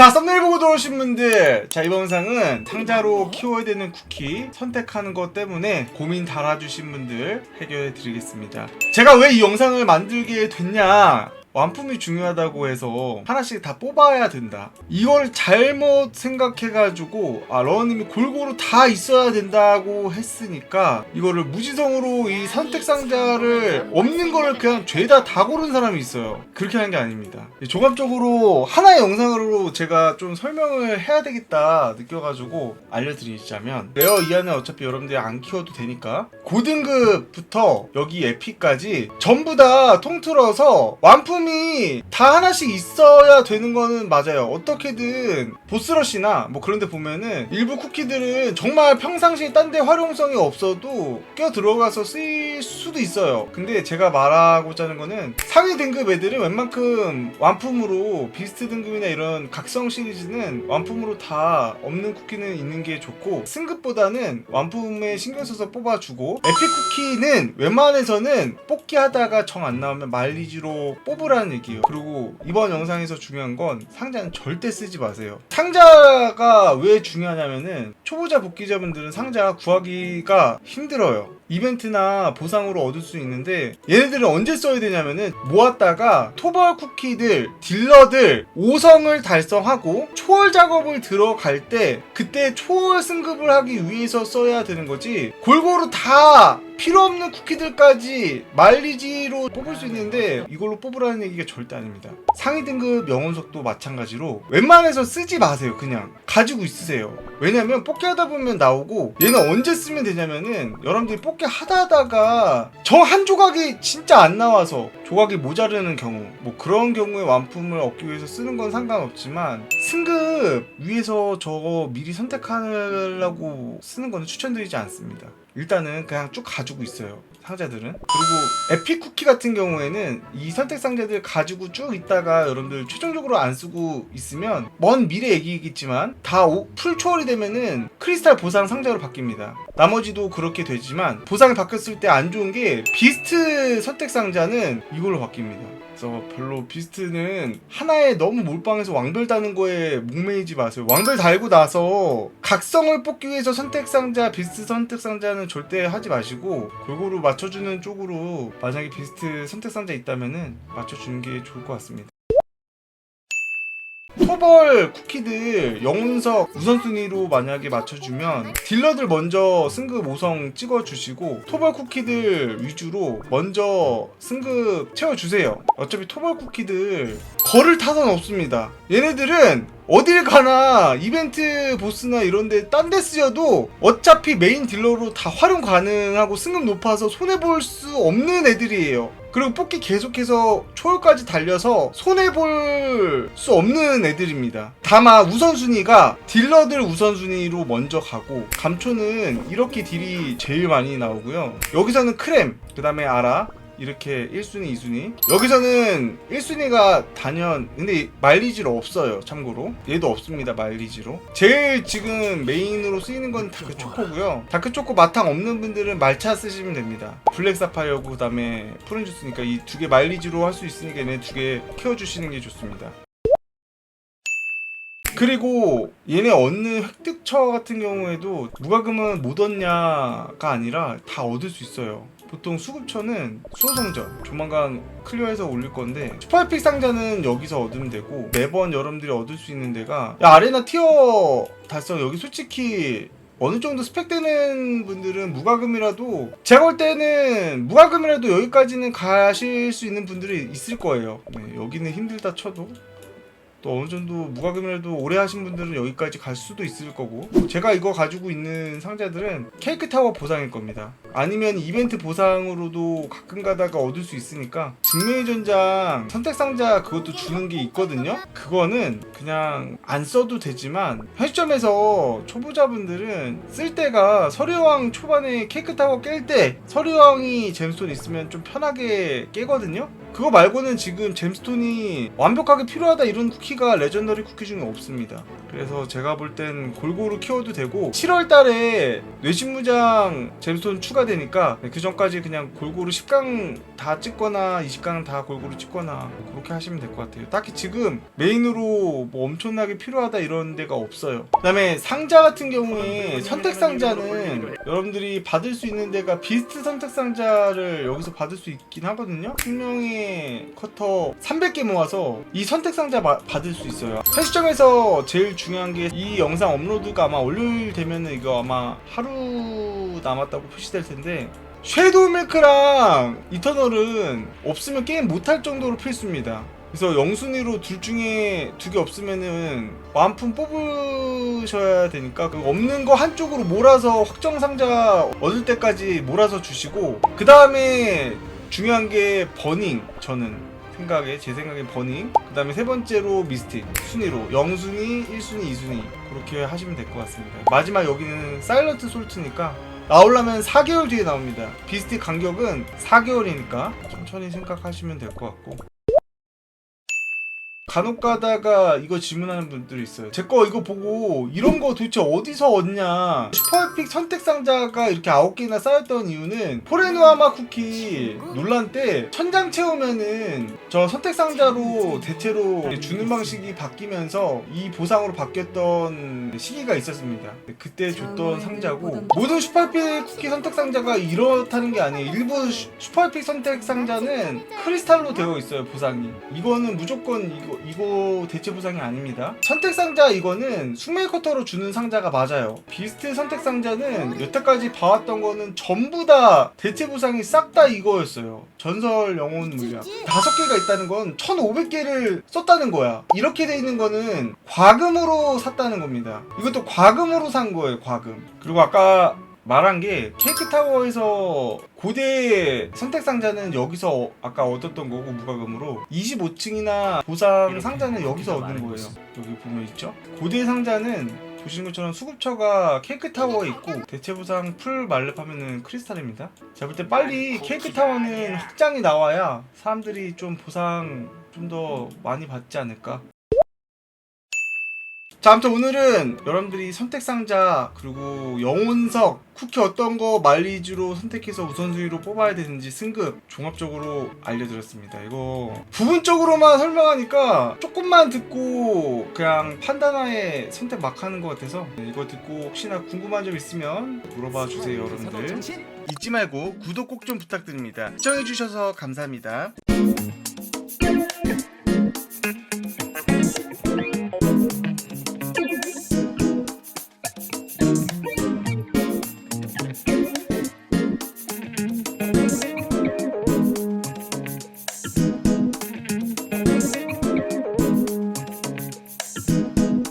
자 썸네일 보고 들어오신 분들. 자 이번 영상은 상자로 키워야 되는 쿠키 선택하는 것 때문에 고민 달아주신 분들 해결해 드리겠습니다. 제가 왜 이 영상을 만들게 됐냐 완품이 중요하다고 해서 하나씩 다 뽑아야 된다. 이걸 잘못 생각해가지고 아 러너님이 골고루 다 있어야 된다고 했으니까 이거를 무지성으로 이 선택 상자를 없는 거를 그냥 죄다 다 고른 사람이 있어요. 그렇게 하는 게 아닙니다. 종합적으로 하나의 영상으로 제가 좀 설명을 해야 되겠다 느껴가지고 알려드리자면 레어 이하는 어차피 여러분들이 안 키워도 되니까 고등급부터 여기 에피까지 전부 다 통틀어서 완품 이 다 하나씩 있어야 되는 거는 맞아요. 어떻게든 보스러시나 뭐 그런 데 보면은 일부 쿠키들은 정말 평상시에 딴 데 활용성이 없어도 껴 들어가서 쓰일 수도 있어요. 근데 제가 말하고자 하는 거는 상위 등급 애들은 웬만큼 완품으로 비스트 등급이나 이런 각성 시리즈는 완품으로 다 없는 쿠키는 있는 게 좋고 승급보다는 완품에 신경 써서 뽑아주고 에픽 쿠키는 웬만해서는 뽑기 하다가 정 안 나오면 말리지로 뽑으 라는 얘기예요. 그리고 이번 영상에서 중요한 건 상자는 절대 쓰지 마세요. 상자가 왜 중요하냐면은 초보자 복귀자분들은 상자 구하기가 힘들어요. 이벤트나 보상으로 얻을 수 있는데 얘네들은 언제 써야 되냐면은 모았다가 토벌 쿠키들 딜러들 5성을 달성하고 초월 작업을 들어갈 때 그때 초월 승급을 하기 위해서 써야 되는 거지 골고루 다 필요 없는 쿠키들까지 말리지로 뽑을 수 있는데 이걸로 뽑으라는 얘기가 절대 아닙니다. 상위 등급 영혼석도 마찬가지로 웬만해서 쓰지 마세요 그냥. 가지고 있으세요. 왜냐면 뽑기 하다 보면 나오고 얘는 언제 쓰면 되냐면은 여러분들이 뽑기 하다 하다가 정한 조각이 진짜 안 나와서 조각이 모자르는 경우 뭐 그런 경우에 완품을 얻기 위해서 쓰는 건 상관없지만 승급 위해서 저거 미리 선택하려고 쓰는 거는 추천드리지 않습니다 일단은 그냥 쭉 가지고 있어요 상자들은. 그리고 에픽 쿠키 같은 경우에는 이 선택 상자들 가지고 쭉 있다가 여러분들 최종적으로 안 쓰고 있으면 먼 미래 얘기겠지만 다 풀 초월이 되면은 크리스탈 보상 상자로 바뀝니다. 나머지도 그렇게 되지만 보상이 바뀌었을 때 안 좋은 게 비스트 선택 상자는 이걸로 바뀝니다 그래서 별로 비스트는 하나에 너무 몰빵해서 왕별 다는 거에 목매이지 마세요. 왕별 달고 나서 각성을 뽑기 위해서 선택 상자, 비스트 선택 상자는 절대 하지 마시고 골고루 맞춰주는 쪽으로 만약에 비스트 선택 상자 있다면은 맞춰주는 게 좋을 것 같습니다. 토벌 쿠키들 영운석 우선순위로 만약에 맞춰주면 딜러들 먼저 승급 5성 찍어주시고 토벌 쿠키들 위주로 먼저 승급 채워주세요. 어차피 토벌 쿠키들 걸을 타선 없습니다. 얘네들은 어딜 가나 이벤트 보스나 이런데 딴 데 쓰여도 어차피 메인 딜러로 다 활용 가능하고 승급 높아서 손해볼 수 없는 애들이에요 그리고 뽑기 계속해서 초월까지 달려서 손해볼 수 없는 애들입니다. 다만 우선순위가 딜러들 우선순위로 먼저 가고 감초는 이렇게 딜이 제일 많이 나오고요. 여기서는 크렘, 그 다음에 아라, 이렇게 1순위, 2순위. 여기서는 1순위가 단연, 근데 마일리지로 없어요, 참고로. 얘도 없습니다, 마일리지로. 제일 지금 메인으로 쓰이는 건 다크초코고요. 다크초코 마탕 없는 분들은 말차 쓰시면 됩니다. 블랙 사파이어고, 그 다음에 푸른 주스니까 이 두 개 마일리지로 할 수 있으니까 얘네 두 개 키워주시는 게 좋습니다. 그리고 얘네 얻는 획득처 같은 경우에도 무과금은 못 얻냐가 아니라 다 얻을 수 있어요. 보통 수급처는 수호성전 조만간 클리어해서 올릴 건데 슈퍼에픽 상자는 여기서 얻으면 되고 매번 여러분들이 얻을 수 있는 데가 야, 아레나 티어 달성 여기 솔직히 어느 정도 스펙 되는 분들은 무과금이라도 제가 볼 때는 무과금이라도 여기까지는 가실 수 있는 분들이 있을 거예요. 네, 여기는 힘들다 쳐도 또 어느 정도 무과금이라도 오래 하신 분들은 여기까지 갈 수도 있을 거고. 제가 이거 가지고 있는 상자들은 케이크 타워 보상일 겁니다. 아니면 이벤트 보상으로도 가끔 가다가 얻을 수 있으니까 증명의 전장 선택 상자 그것도 주는 게 있거든요. 그거는 그냥 안 써도 되지만 편의점에서 초보자분들은 쓸 때가 서류왕 초반에 케이크 타워 깰 때 서류왕이 잼스톤 있으면 좀 편하게 깨거든요 그거 말고는 지금 잼스톤이 완벽하게 필요하다 이런 쿠키가 레전더리 쿠키 중에 없습니다. 그래서 제가 볼 땐 골고루 키워도 되고 7월 달에 뇌신무장 잼스톤 추가되니까 그 전까지 그냥 골고루 10강 다 찍거나 20강 다 골고루 찍거나 그렇게 하시면 될 것 같아요. 딱히 지금 메인으로 뭐 엄청나게 필요하다 이런 데가 없어요. 그다음에 상자 같은 경우에 선택 상자는 여러분들이 받을 수 있는 데가 비스트 선택 상자를 여기서 받을 수 있긴 하거든요. 생명 의 커터 300개 모아서 이 선택 상자 마- 받을 수 있어요. 현 시점에서 제일 중요한 게 이 영상 업로드가 아마 월요일 되면 은 이거 아마 하루 남았다고 표시될 텐데 섀도우 밀크랑 이터널은 없으면 게임 못할 정도로 필수입니다. 그래서 영순위로 둘 중에 두 개 없으면은 완품 뽑으셔야 되니까 그 없는 거 한쪽으로 몰아서 확정 상자 얻을 때까지 몰아서 주시고 그 다음에 중요한 게 버닝 저는 생각에 제 생각에 버닝. 그 다음에 세 번째로 미스틱 순위로. 0순위 1순위 2순위. 그렇게 하시면 될 것 같습니다. 마지막 여기는 사일런트 솔트니까 나오려면 4개월 뒤에 나옵니다. 비스틱 간격은 4개월이니까 천천히 생각하시면 될 것 같고 간혹 가다가 이거 질문하는 분들이 있어요. 제 거 이거 보고 이런 거 도대체 어디서 얻냐? 슈퍼에픽 선택 상자가 이렇게 아홉 개나 쌓였던 이유는 포레누아마 쿠키 논란 때 천장 채우면은 저 선택 상자로 대체로 주는 방식이 바뀌면서 이 보상으로 바뀌었던 시기가 있었습니다. 그때 줬던 상자고 모든 슈퍼에픽 쿠키 선택 상자가 이렇다는 게 아니에요. 일부 슈- 슈퍼에픽 선택 상자는 크리스탈로 되어 있어요 보상이. 이거는 무조건 이거 이거 대체 보상이 아닙니다. 선택 상자 이거는 숙메이 커터로 주는 상자가 맞아요. 비스트 선택 상자는 여태까지 봐왔던 거는 전부 다 대체 보상이 싹 다 이거였어요. 전설 영혼 물약 다섯 개가 있다는 건 1,500개를 썼다는 거야. 이렇게 돼 있는 거는 과금으로 샀다는 겁니다. 이것도 과금으로 산 거예요. 과금. 그리고 아까 말한 게 케이크 타워에서 고대 선택 상자는 여기서 아까 얻었던 거고 무과금으로 25층이나 보상 상자는 여기서 얻는 거예요. 여기 보면 있죠? 고대 상자는 보시는 것처럼 수급처가 케이크 타워에 있고 대체 보상 풀 말렙하면은 크리스탈입니다. 제가 볼 때 빨리 케이크 타워는 확장이 나와야 사람들이 좀 보상 좀 더 많이 받지 않을까. 자, 아무튼 오늘은 여러분들이 선택 상자 그리고 영혼석 쿠키 어떤 거 마일리지로 선택해서 우선순위로 뽑아야 되는지 승급 종합적으로 알려드렸습니다. 이거 부분적으로만 설명하니까 조금만 듣고 그냥 판단하에 선택 막 하는 것 같아서 네, 이거 듣고 혹시나 궁금한 점 있으면 물어봐 주세요, 여러분들. 잊지 말고 구독 꼭 좀 부탁드립니다. 시청해주셔서 감사합니다.